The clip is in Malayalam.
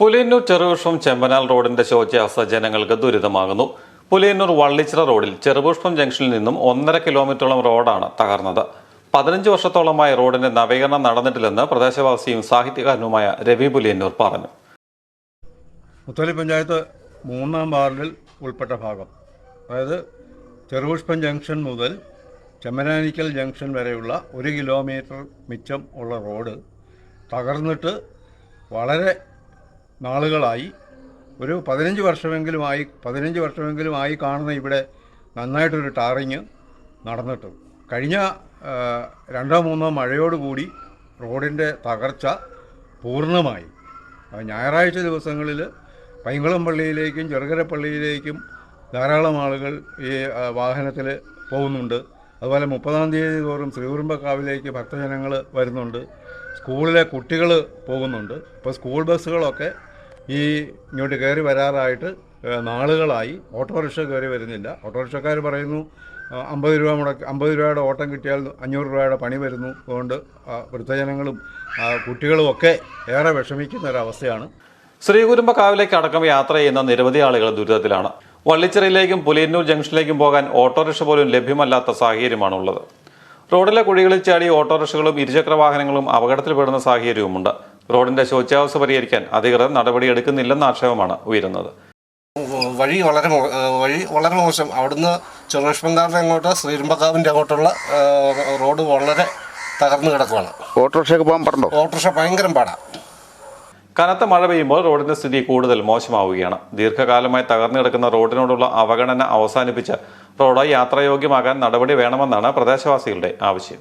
പുലിയന്നൂർ ചെറുപുഷ്പം ചെമ്പനാൽ റോഡിന്റെ ശോച്യാവസ്ഥ ജനങ്ങൾക്ക് ദുരിതമാകുന്നു. പുലിയന്നൂർ വള്ളിച്ചിറ റോഡിൽ ചെറുപുഷ്പം ജംഗ്ഷനിൽ നിന്നും ഒന്നര കിലോമീറ്ററോളം റോഡാണ് തകർന്നത്. പതിനഞ്ച് വർഷത്തോളമായി റോഡിന്റെ നവീകരണം നടന്നിട്ടില്ലെന്ന് പ്രദേശവാസിയും സാഹിത്യകാരനുമായ രവി പുലിയന്നൂർ പറഞ്ഞു. മുത്തലി പഞ്ചായത്ത് മൂന്നാം വാർഡിൽ ഉൾപ്പെട്ട ഭാഗം. അതായത് ചെറുപുഷ്പം ജംഗ്ഷൻ മുതൽ ചെമ്മനാനിക്കൽ ജംഗ്ഷൻ വരെയുള്ള ഒരു കിലോമീറ്റർ മിച്ചം ഉള്ള റോഡ് തകർന്നിട്ട് വളരെ നാളുകളായി. ഒരു പതിനഞ്ച് വർഷമെങ്കിലുമായി പതിനഞ്ച് വർഷമെങ്കിലുമായി കാണുന്ന ഇവിടെ നന്നായിട്ടൊരു ടാറിങ് നടന്നിട്ട്. കഴിഞ്ഞ രണ്ടോ മൂന്നോ മഴയോടുകൂടി റോഡിന്റെ തകർച്ച പൂർണമായി. ഞായറാഴ്ച ദിവസങ്ങളിൽ പൈങ്കുളം പള്ളിയിലേക്കും ചെറുകര പള്ളിയിലേക്കും ധാരാളം ആളുകൾ ഈ വാഹനത്തിൽ പോകുന്നുണ്ട്. അതുപോലെ മുപ്പതാം തീയതി തോറും ശ്രീകുറുമ്പക്കാവിലേക്ക് ഭക്തജനങ്ങൾ വരുന്നുണ്ട്. സ്കൂളിലെ കുട്ടികൾ പോകുന്നുണ്ട്. ഇപ്പോൾ സ്കൂൾ ബസ്സുകളൊക്കെ ഈ ഇങ്ങോട്ട് കയറി വരാറായിട്ട് നാളുകളായി. ഓട്ടോറിക്ഷ കയറി വരുന്നില്ല. ഓട്ടോറിക്ഷക്കാർ പറയുന്നു അമ്പത് രൂപ മുടക്കി അമ്പത് രൂപയുടെ ഓട്ടം കിട്ടിയാൽ അഞ്ഞൂറ് രൂപയുടെ പണി വരുന്നു അതുകൊണ്ട് വൃദ്ധജനങ്ങളും കുട്ടികളും ഒക്കെ ഏറെ വിഷമിക്കുന്ന ഒരവസ്ഥയാണ്. ശ്രീകുരുമ്പക്കാവിലേക്ക് അടക്കം യാത്ര ചെയ്യുന്ന നിരവധി ആളുകൾ ദുരിതത്തിലാണ്. വള്ളിച്ചിറയിലേക്കും പുലിയന്നൂർ ജംഗ്ഷനിലേക്കും പോകാൻ ഓട്ടോറിക്ഷ പോലും ലഭ്യമല്ലാത്ത സാഹചര്യമാണുള്ളത്. റോഡിലെ കുഴികളിൽ ചാടി ഓട്ടോറിക്ഷകളും ഇരുചക്ര വാഹനങ്ങളും അപകടത്തിൽപ്പെടുന്ന സാഹചര്യവുമുണ്ട്. റോഡിന്റെ ശോച്യാവസ്ഥ പരിഹരിക്കാൻ അധികൃതർ നടപടിയെടുക്കുന്നില്ലെന്ന ആക്ഷേപമാണ് ഉയരുന്നത്. വഴി വളരെ വഴി വളരെ മോശം. അവിടുന്ന് ചെറുപുഷ്പങ്കാവിന്റെ അങ്ങോട്ട് ശ്രീരുമ്പക്കാവിന്റെ അങ്ങോട്ടുള്ള റോഡ് വളരെ തകർന്നു കിടക്കുകയാണ് ഓട്ടോറിക്ഷയൊക്കെ പോകാൻ പറഞ്ഞോ? ഓട്ടോറിക്ഷ ഭയങ്കര പാടാണ് കനത്ത മഴ പെയ്യുമ്പോൾ റോഡിന്റെ സ്ഥിതി കൂടുതൽ മോശമാവുകയാണ്. ദീർഘകാലമായി തകർന്നു കിടക്കുന്ന റോഡിനോടുള്ള അവഗണന അവസാനിപ്പിച്ച് റോഡ് യാത്രായോഗ്യമാകാൻ നടപടി വേണമെന്നാണ് പ്രദേശവാസികളുടെ ആവശ്യം.